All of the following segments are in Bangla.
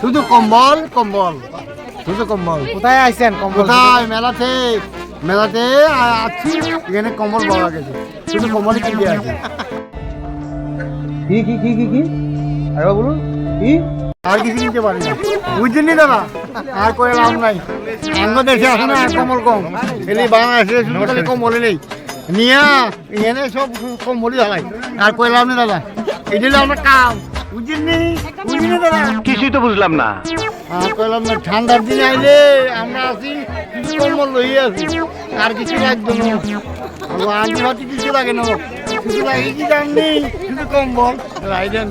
শুধু কম্বল কম্বল। শুধু কম্বল। কোথায় আইছেন কম্বল? কোথায়? মেলাতে। মেলাতে আছি। এখানে কম্বল পাওয়া গেছে। শুধু কম্বলই কিনে আছে কি কি কি কি কি? আরেকবার বলুন। কি? আর কিছু কিনতে পারি না। বুঝছেন নি দাদা? আর করে লাভ নাই। অন্য দেশে আসে না কম্বল কম। এলি বাংলাদেশে শুধু খালি কম্বল নেই। নিয়া এখানে সব কম্বলই হালাই আর করে লাভ নেই দাদা। এটা হলো আমার কাম। দাদা। কিছুই তো বুঝলাম না। আর কইলাম না ঠান্ডার দিনে আইলে আমরা আছি কিছু কম্বল লইয়ে আছি। আর কিছু লাগবে না। আন্টি ভাতি কিছু লাগে না। কিছু লাগে কি জানি শুধু কম্বল। রাইডেন।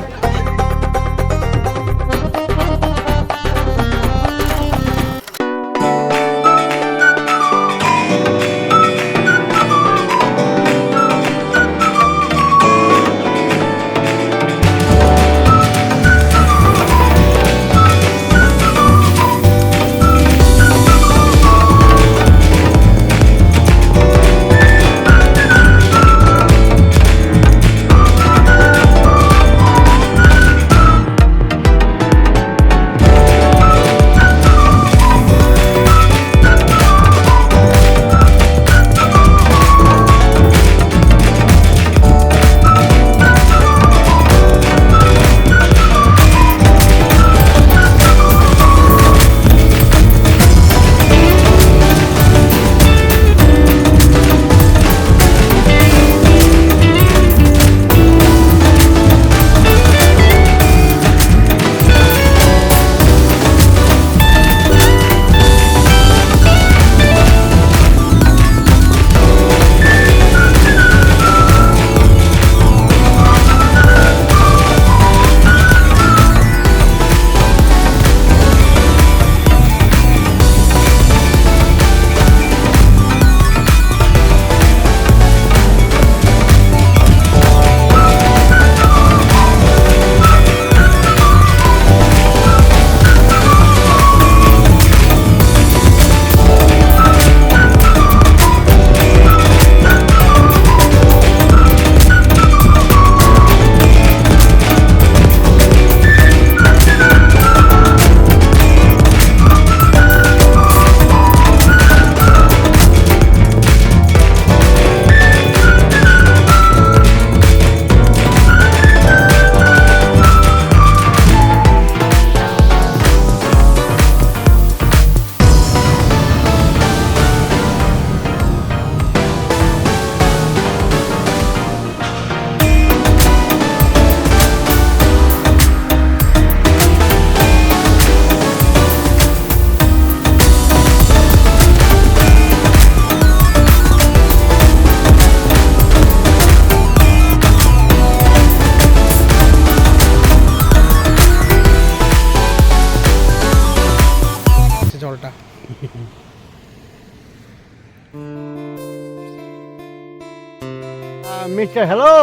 মিস্টার হ্যালো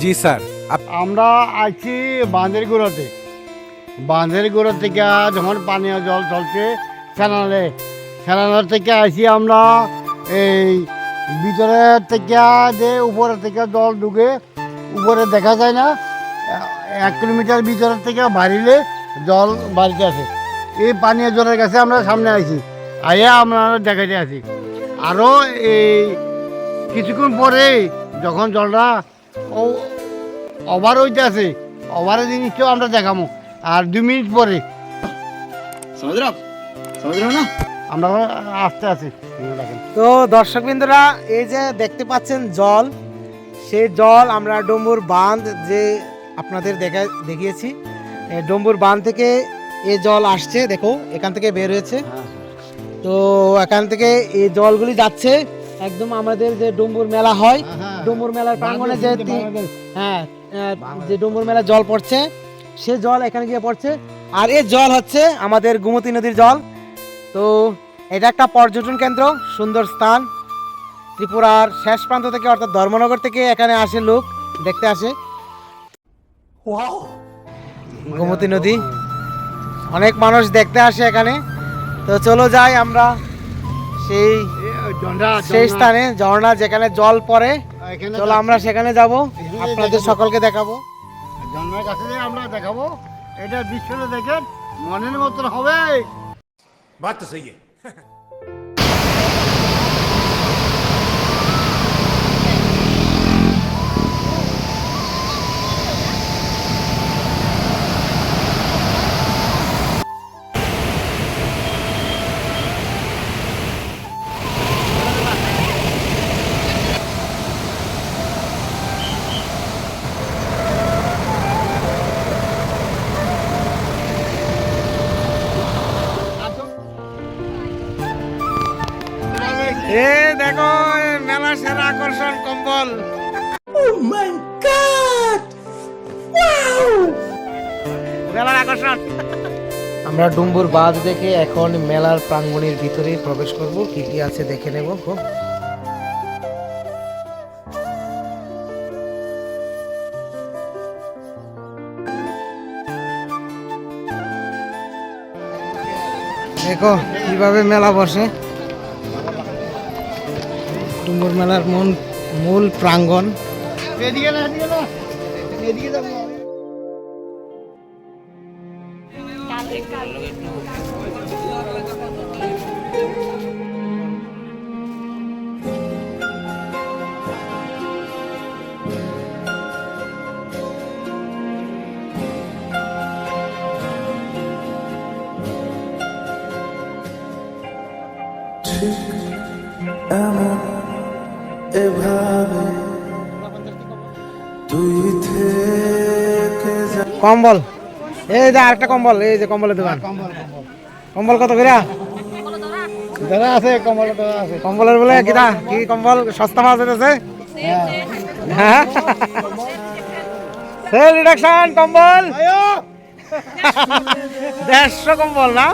জি স্যার। আমরা আছি বাঁধের গোড়াতে বাঁধের গোড়া থেকে যখন পানীয় জল চলছে স্যানালে স্যানালের থেকে আসি আমরা এই ভিতরের থেকে যে উপরের থেকে জল ঢুকে উপরে দেখা যায় না এক কিলোমিটার ভিতরের থেকে বাড়িলে জল বাড়িতে আছে এই পানীয় জলের কাছে আমরা সামনে আছি আইয়া আমরা দেখাতে আছি আরও এই কিছুক্ষণ পরে যখন জলটা ও ওভার হইতে আছে ওভারের জিনিসটাও আমরা দেখাবো আর দু মিনিট পরে। আমরা আসতে আছি তো দর্শক বিন্দুরা এই যে দেখতে পাচ্ছেন জল সেই জল আমরা ডম্বুর বাঁধ যে আপনাদের দেখা দেখিয়েছি ডম্বুর বাঁধ থেকে এই জল আসছে দেখো এখান থেকে বের হয়েছে। তো এখান থেকে এই জলগুলি যাচ্ছে। একদম আমাদের যে ডম্বুর মেলা হয় ডুমুর মেলার প্রাঙ্গণে যে হ্যাঁ যে ডুমুর মেলার জল পড়ছে সে জল এখানে গিয়ে পড়ছে। আর এই জল হচ্ছে আমাদের গোমতী নদীর জল। তো এটা একটা পর্যটন কেন্দ্র সুন্দর স্থান। ত্রিপুরার শেষ প্রান্ত থেকে অর্থাৎ ধর্মনগর থেকে এখানে আসে লোক দেখতে আসে। গোমতী নদী। অনেক মানুষ দেখতে আসে এখানে। তো চলো যাই আমরা সেই সেই স্থানে ঝর্ণা যেখানে জল পড়ে চলো আমরা সেখানে যাব। আপনাদের সকলকে দেখাবো। ঝর্ণার কাছে আমরা দেখাবো এটা বিশ্ব দেখেন মনের মতন হবে। এ দেখো মেলা সেরা আকর্ষণ কম্বল। মেলার আকর্ষণ। আমরা ডুম্বুর বাঁধ দেখে এখন মেলার প্রাঙ্গণের ভিতরে প্রবেশ করব। কি কি আছে দেখে নেব খুব। দেখো কীভাবে মেলা বসে। ডুম্বুর মেলার মূল মূল প্রাঙ্গণ কম্বল। এই যে আরেকটা কম্বল এই যে কম্বলের দোকান। কম্বল কত করে? দাদা আছে দাদা আছে। কম্বলের বলে কিটা কি কম্বল? সস্তা পাওয়া যেতেছে হ্যাঁ। সেল রিডাকশন কম্বল। দেড়শো কম্বল না?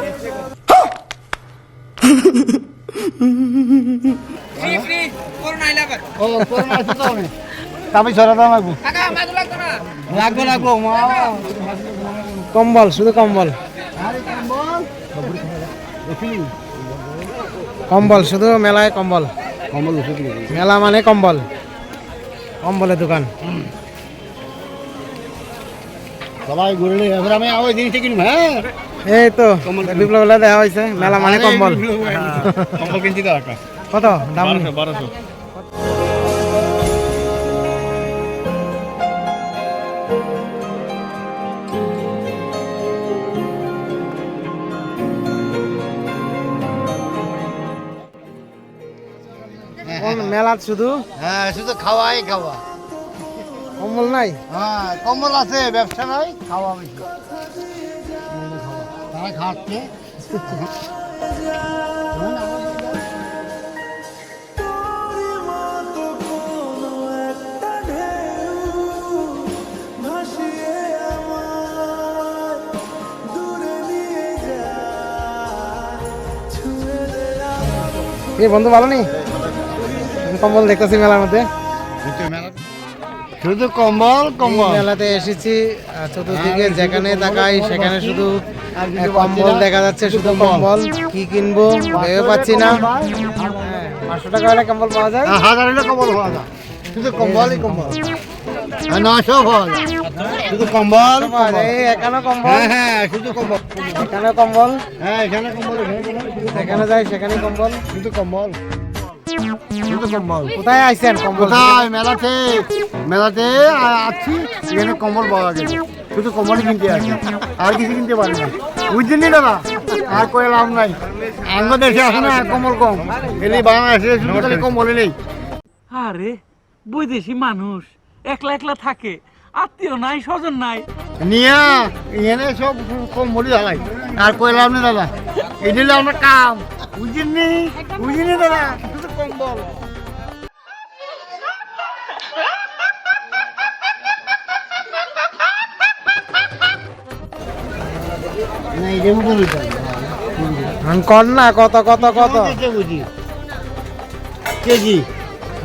আমি লাগবো লাগবো কম্বল শুধু কম্বল। কম্বল। শুধু মেলায় কম্বল। কম্বল মেলা মানে কম্বল। কম্বলের দোকান। সবাই ঘুরলে এবার আমি ওই জিনিসটা কিনবো হ্যাঁ? এই তো বিপ্লব বেলা দেখা হয়েছে মেলা মানে কম্বল। কম্বল কিনছি তো একটা। কত? দাম বারোশো। মেলা শুধু? হ্যাঁ শুধু খাওয়াই খাওয়া। কম্বল নাই? হ্যাঁ কম্বল আছে ব্যবসা নাই খাওয়া বেশি। তারা খাচ্ছে। এই বন্ধু ভালো নেই? কম্বল দেখতেছি মেলার মধ্যে। শুধু কম্বল কম্বল। মেলাতে এসেছি চতুর্দিকে যেখানে তাকাই সেখানে শুধু কম্বল দেখা যাচ্ছে শুধু কম্বল। কি কিনবো ভেবে পাচ্ছি না। হ্যাঁ, পাঁচশো টাকা হলে কম্বল পাওয়া যায়? হ্যাঁ, হাজার হলে কম্বল পাওয়া যায়। শুধু কম্বলই কম্বল। নশো শুধু কম্বল। কম্বল। হ্যাঁ হ্যাঁ শুধু কম্বল। কম্বল। হ্যাঁ এখানে কম্বল এখানে যাই সেখানে কম্বল। শুধু কম্বল। কম্বল কোথায় আইছেন কম্বল কোথায়? মেলাতে। মেলাতে আছি এখানে কম্বল পাওয়া গেছে। শুধু কম্বলই কিনতে আছে আর কিছু কিনতে পারি না। বুঝছেন দাদা? আর করে লাভ নাই। আঙ্গ দেশে আসে না কম্বল কম। এলি বাংলাদেশে শুধু খালি কম্বলই নেই। আরে বৈদেশি মানুষ। একলা একলা থাকে। আত্মীয় নাই স্বজন নাই। নিয়া এখানে সব কম্বলই আর করে লাভ নেই দাদা। এই দিলে আমার কাম। বুঝছেন নি? বুঝিনি শুধু কম্বল না আমি কর কত কত কত? কেজি বুঝি। কেজি?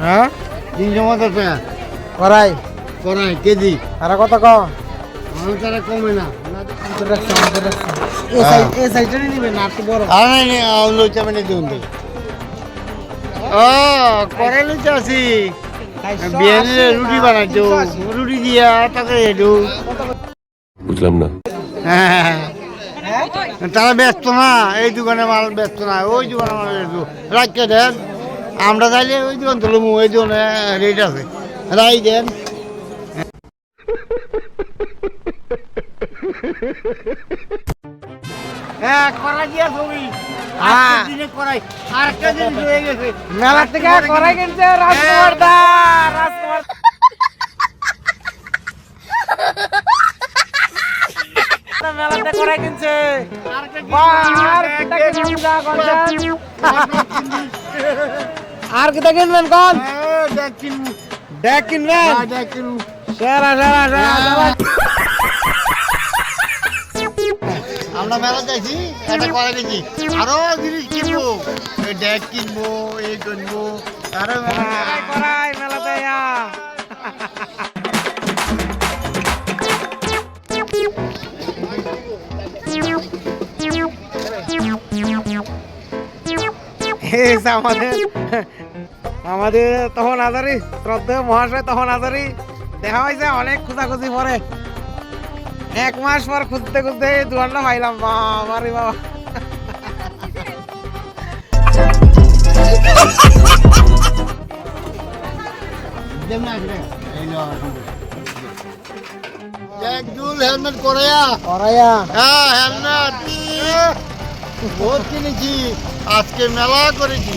হ্যাঁ? তিনশো পঞ্চাশ টাকা। করাই। করাই কেজি। তারা কত ক তারা কমে না। এই সাইড এই সাইডটা নিবে না একটু বড়। আর নাই নাই আউলো চামেনে দিউন দে ও করে লইতে আসি। বিয়ানে রুটি বানাইছো রুটি দিয়া তাকে বুঝলাম না। হ্যাঁ তারা ব্যস্ত না এই দোকানে মাল ব্যস্ত না ওই দোকানে মাল ব্যস্ত। রাখতে দেন আমরা চাইলে ওই দোকান তুলবো ওই দোকানে রেট আছে। রাই দেন। হ্যাঁ করা দিয়া ছবি। হ্যাঁ। হয়ে মেলা থেকে করাই কিনছে রাজকুমার দা রাজকুমার মেলাতে করাই কিনছে। আর কিতা কিনবেন কিনবেন কোন? হ্যাঁ, ডেক কিনবেন। হ্যাঁ, দেখ কিনবো। সেরা সেরা সেরা। আমরা মেলা যাইছি এটা করে আরও জিনিস কিনবো। এই ডেক কিনবো এই কিনবো আরও মেলা আমাদের আমাদের তখন আজারি শ্রদ্ধেয় মহাশয় তখন আজারি দেখা হয়েছে অনেক খোঁজাখুঁজি পরে। এক মাস পর খুঁজতে খুঁজতে দোকানটা পাইলাম বাবা রে বাবা। দুল হেলমেট করাইয়া হ্যাঁ হেলমেট। বহুত কিনেছি। আজকে মেলা করেছি।